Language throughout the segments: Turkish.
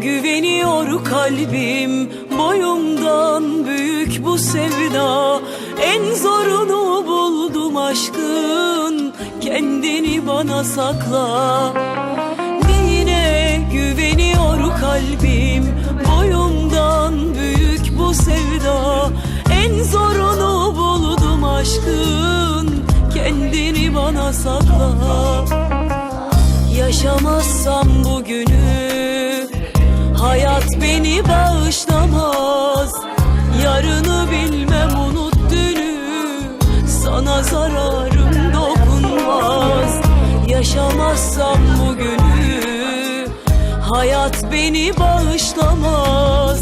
güveniyor kalbim Boyumdan büyük bu sevda. En zorunu buldum aşkın Kendini bana sakla. Neyine güveniyor kalbim Boyumdan büyük bu sevda. En zorunu buldum aşkın Kendini bana sakla. Yaşamazsam bugünü beni bağışlamaz. Yarını bilmem unut dünü. Sana zararım dokunmaz. Yaşamazsam bugünü. Hayat beni bağışlamaz.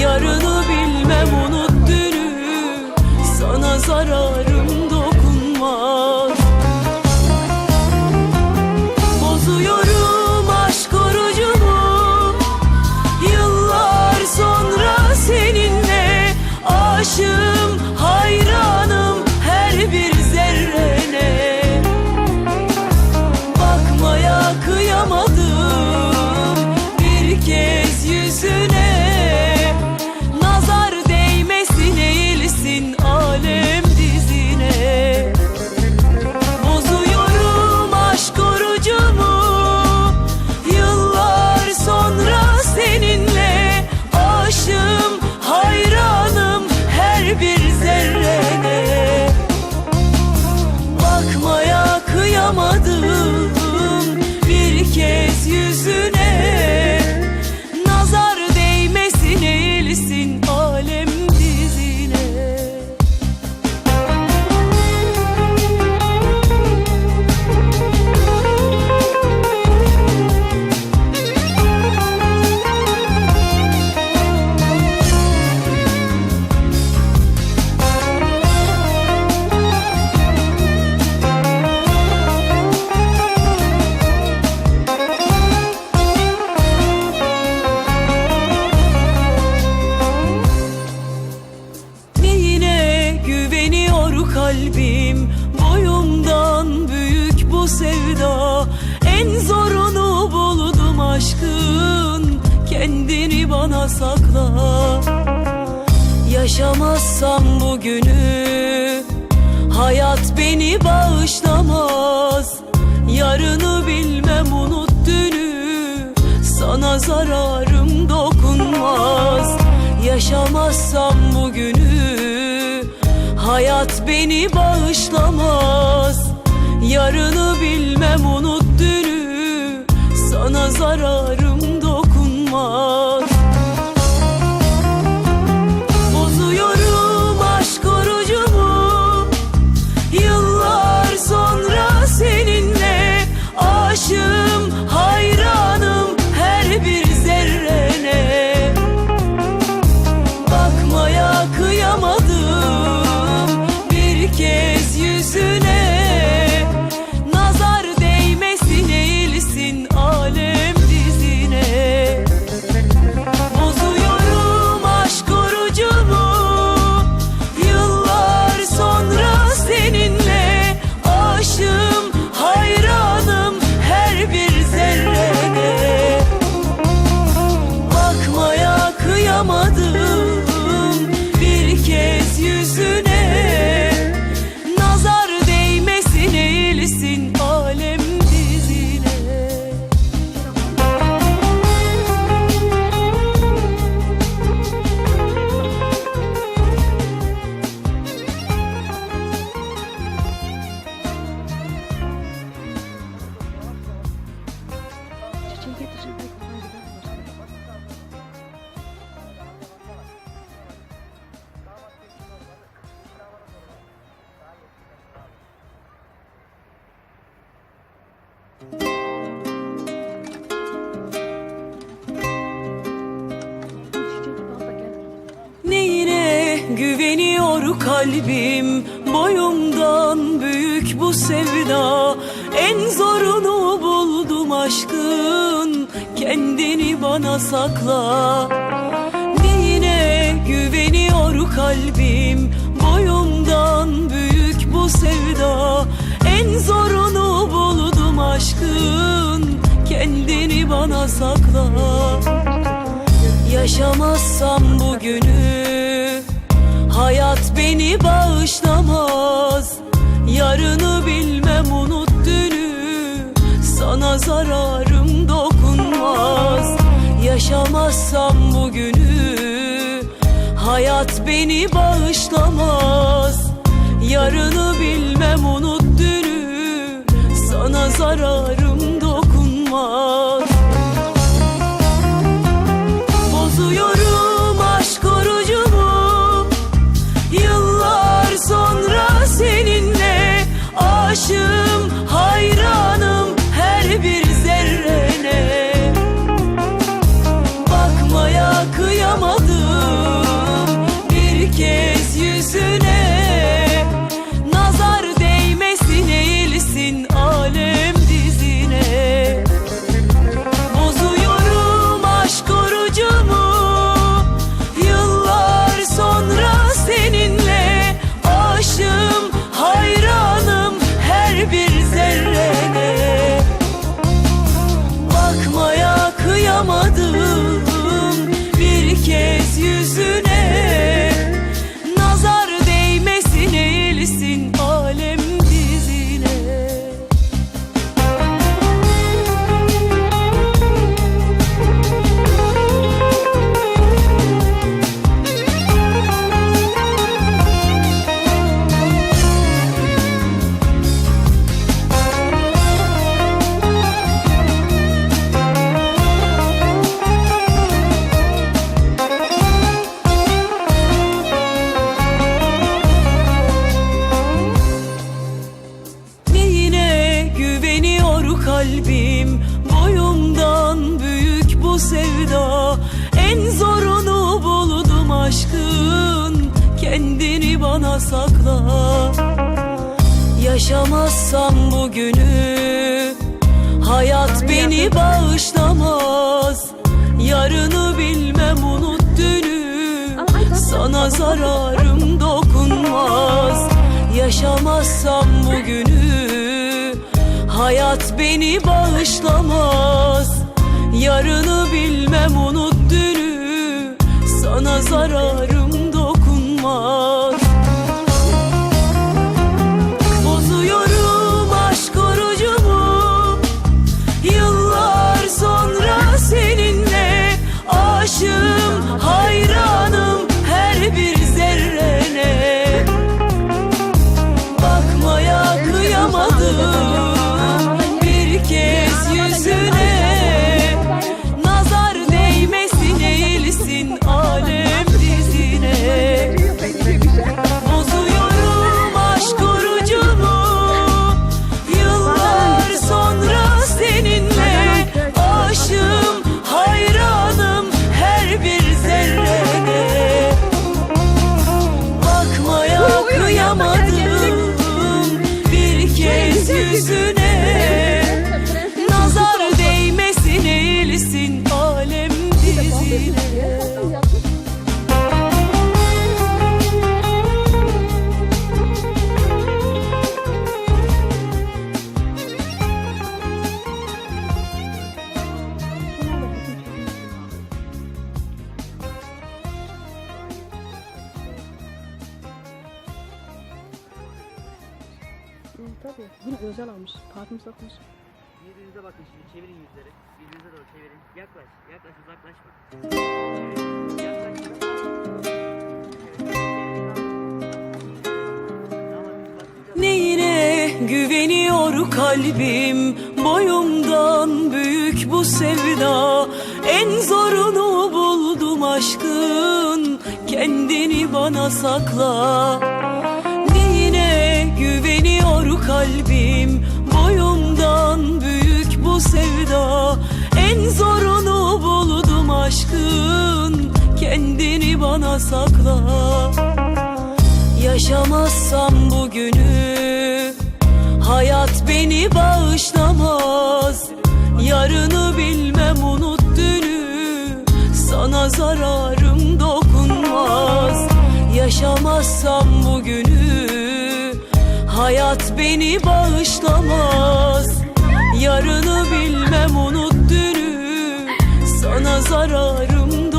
Yarını bilmem unut dünü. Sana zararım dokunmaz Bakmaya Yaşamazsam bugünü Hayat beni bağışlamaz. Yarını bilmem unut dünü Sana zararım dokunmaz. Yaşamazsam bugünü Hayat beni bağışlamaz. Yarını bilmem unut dünü Sana zararım Neyine güveniyor kalbim? Boyumdan büyük bu sevda. En zorunu buldum aşkın. Kendini bana sakla. Neyine güveniyor kalbim? Boyumdan büyük bu sevda. En zorunu buldum aşkın Kendini bana sakla. Yaşamazsam bugünü Hayat beni bağışlamaz. Yarını bilmem unut dünü Sana zararım dokunmaz. Yaşamazsam bugünü Hayat beni bağışlamaz. Yarını bilmem unut dünü zararım dokunmaz Sakla. Yaşamazsam bugünü Hayat beni bağışlamaz. Yarını bilmem unut dünü Sana zararım dokunmaz. Yaşamazsam bugünü Hayat beni bağışlamaz. Yarını bilmem unut dünü Sana zararım Hı, tabii. Bunu özel almış. Parfüm satmış. Birbirinize bakın şimdi çevirin yüzleri. Birbirinize doğru çevirin. Yaklaş, yaklaş uzaklaşma. Evet, yaklaş. Neyine güveniyor kalbim Boyumdan büyük bu sevda En zorunu buldum aşkın Kendini bana sakla güveniyor kalbim Boyumdan büyük bu sevda. En zorunu buldum aşkın Kendini bana sakla. Yaşamazsam bugünü Hayat beni bağışlamaz. Yarını bilmem unut dünü Sana zararım dokunmaz. Yaşamazsam bugünü Hayat beni bağışlamaz. Yarını bilmem unut dünü. Sana zararım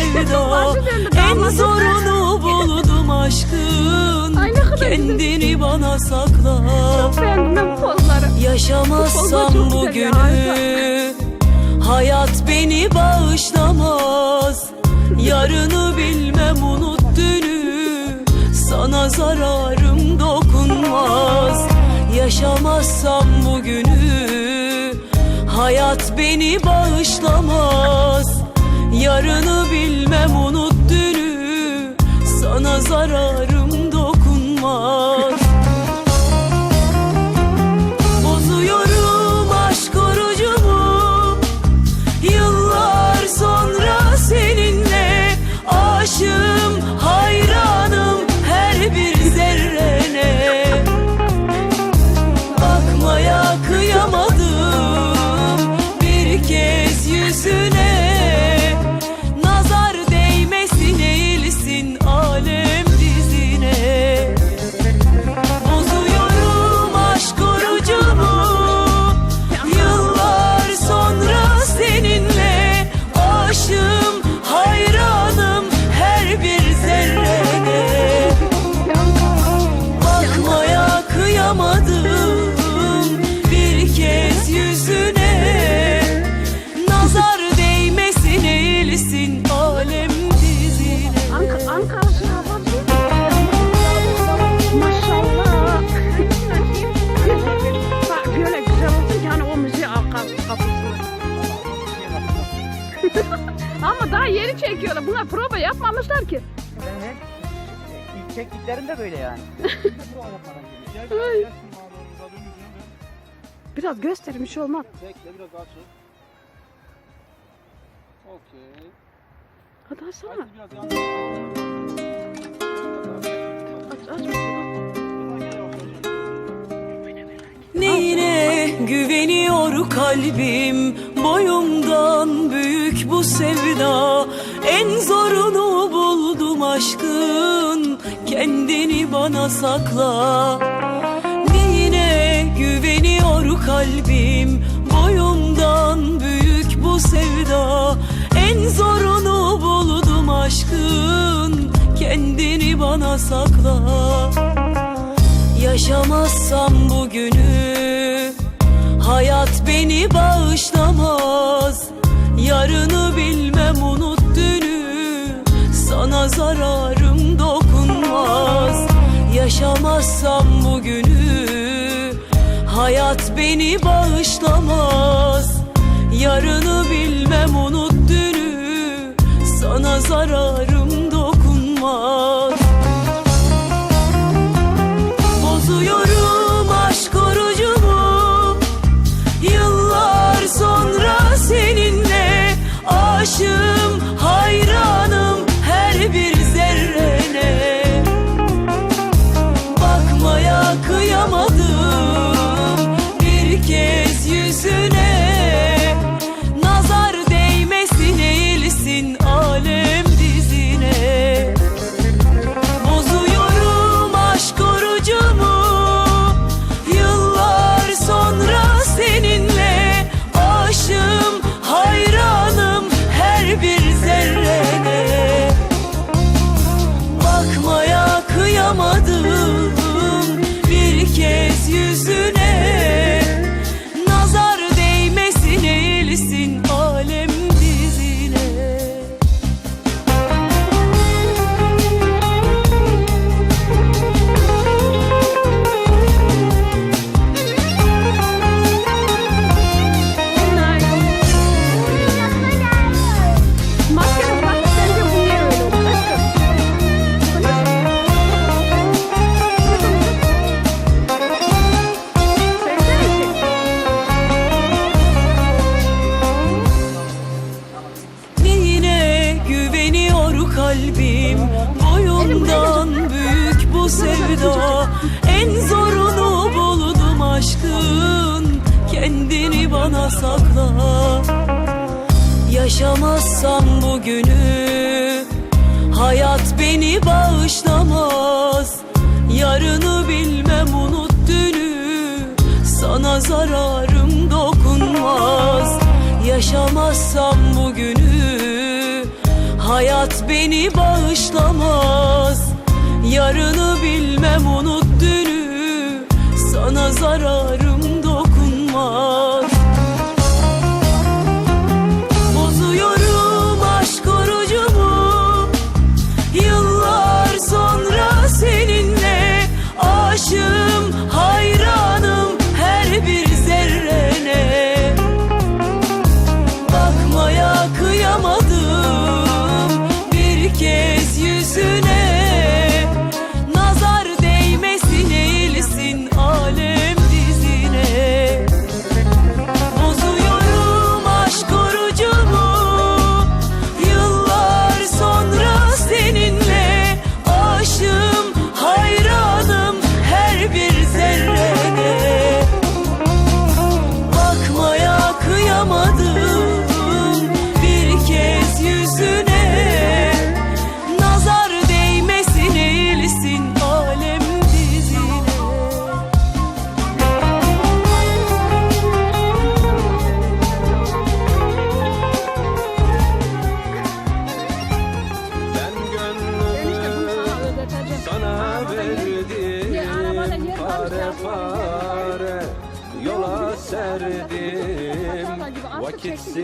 sevda. En zorunu buldum aşkın. Kendini bana sakla. Yaşamazsam bu günü Hayat beni bağışlamaz. Yarını bilmem unut dünü. Sana zararım dokunmaz. Yaşamazsam bu günü Hayat beni bağışlamaz Yarını bilmem unut dünü Sana zararım ilk çektiklerinde böyle yani. Biraz gösterin bir şey olmaz. Bekle biraz açıl. Okey. Hadi açsana. Hadi biraz. Aç aç. Neyine güveniyor kalbim Boyumdan büyük bu sevda En zorunu buldum aşkın Kendini bana sakla. Neyine güveniyor kalbim? Boyumdan büyük bu sevda. En zorunu buldum aşkın. Kendini bana sakla. Yaşamazsam bu günü Hayat beni bağışlamaz Yaşamazsam bu günü Hayat beni bağışlamaz. Yarını bilmem unut dünü Sana zararım sakla. Yaşamazsam bugünü Hayat beni bağışlamaz. Yarını bilmem unut dünü. Sana zararım dokunmaz. Yaşamazsam bugünü Hayat beni bağışlamaz. Yarını bilmem unut dünü. Sana zararım fare yola serdim. Vakitsiz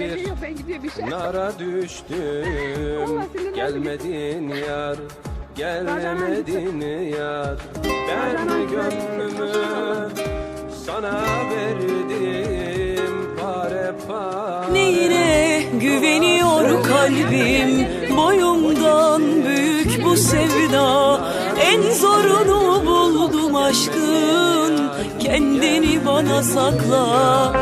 bir nara düştüm. Gelmedin yar, gelmedin yar. Ben gönlümü sana verdim. Pare pare. Neyine güveniyor kalbim? Boyumdan büyük bu sevda. En zorunu bu Aşkın kendini bana sakla.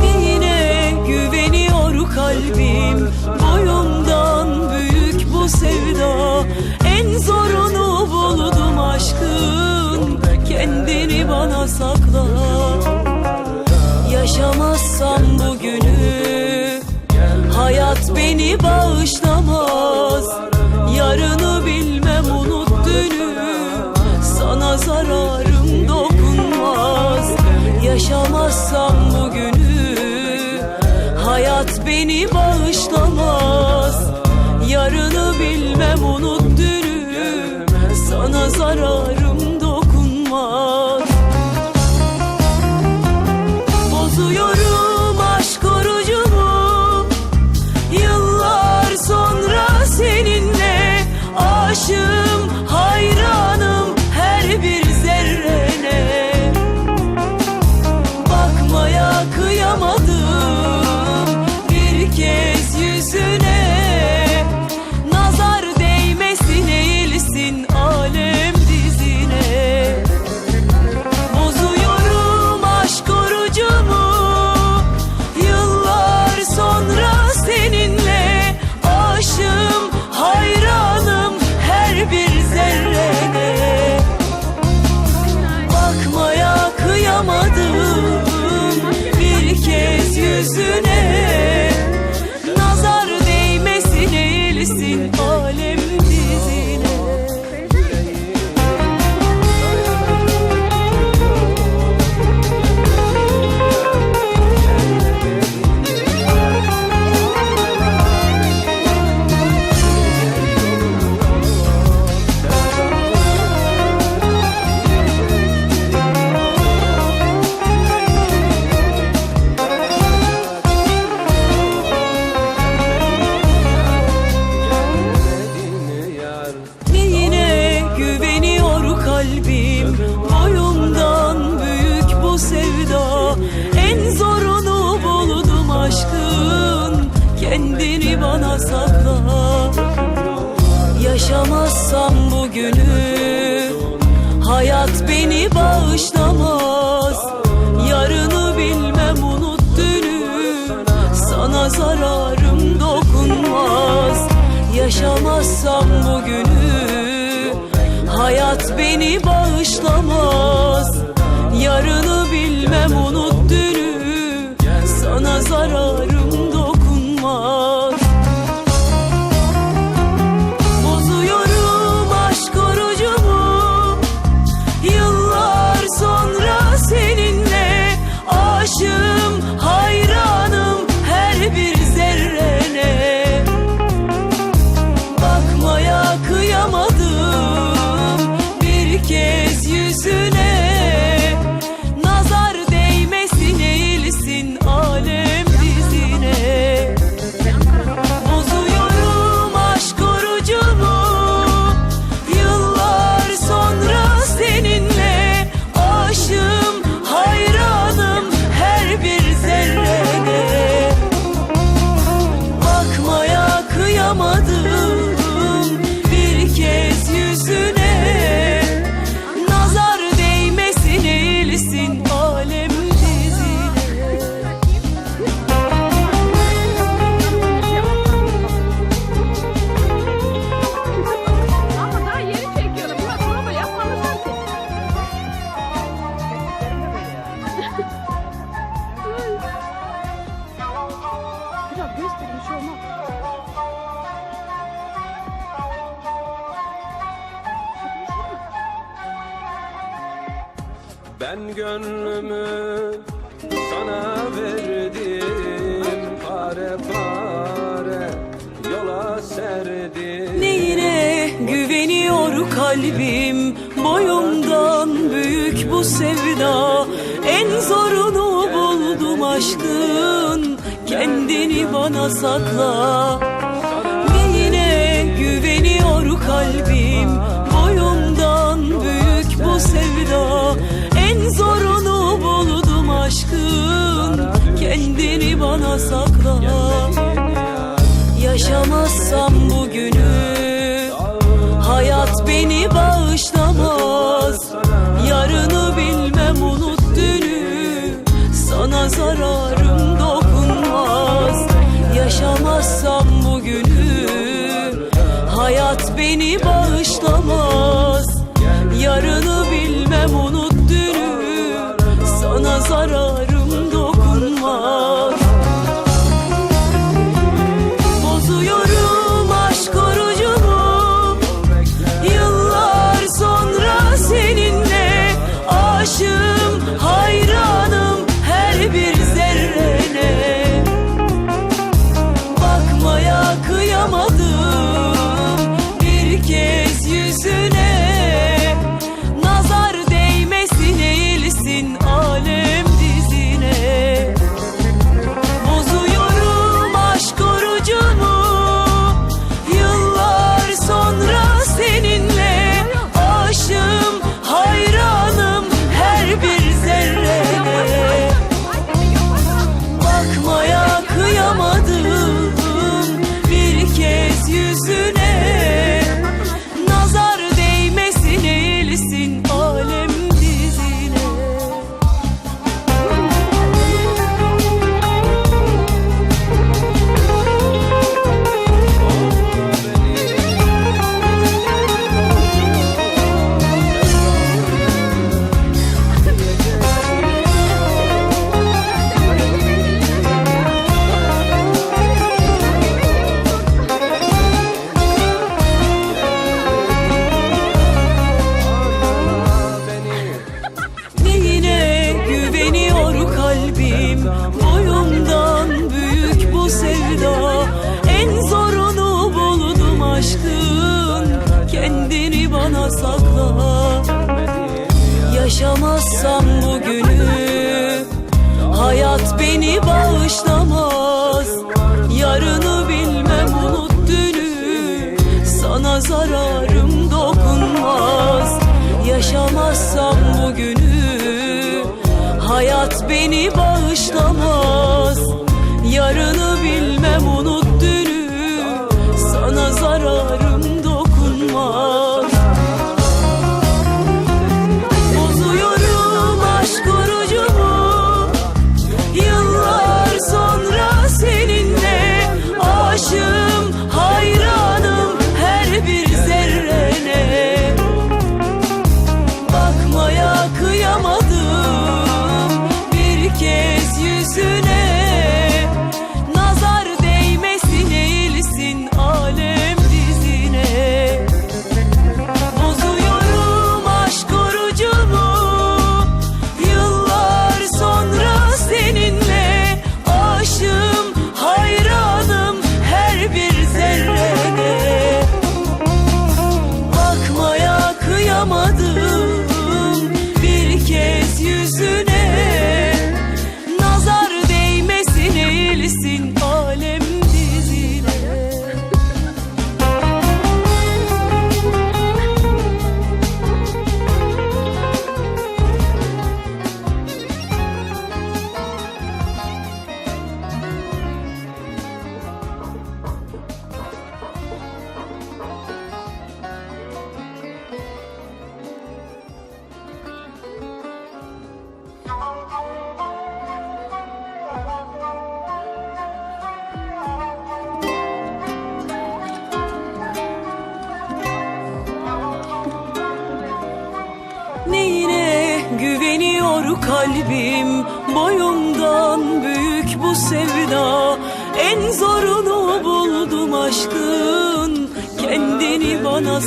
Neyine güveniyor kalbim Boyumdan büyük bu sevda. En zorunu buldum aşkın Kendini bana sakla. Yaşamazsam bugünü yaşamazsam bugünü Hayat beni bağışlamaz. Yarını bilmem unut dünü. Sana zararım dokunmaz. Yaşamazsam bugünü Hayat beni bağışlamaz. Yaşamazsam bugünü Hayat beni bağışlamaz. Yarını bilmem unut dünü Sana zararım dokunmaz. Yaşamazsam bugünü Hayat beni bağışlamaz.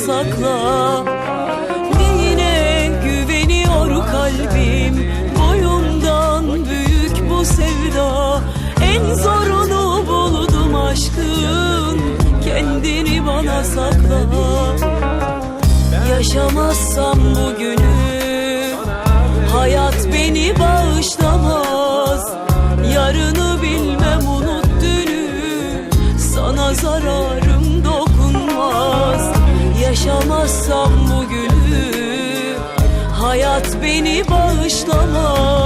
sakla. Neyine güveniyor kalbim. Boyundan büyük bu sevda. En zorunu buldum aşkın. Kendini bana sakla. Yaşamazsam bugünü Hayat beni bağışlamaz yaşamazsam bu gülü Hayat beni bağışlamaz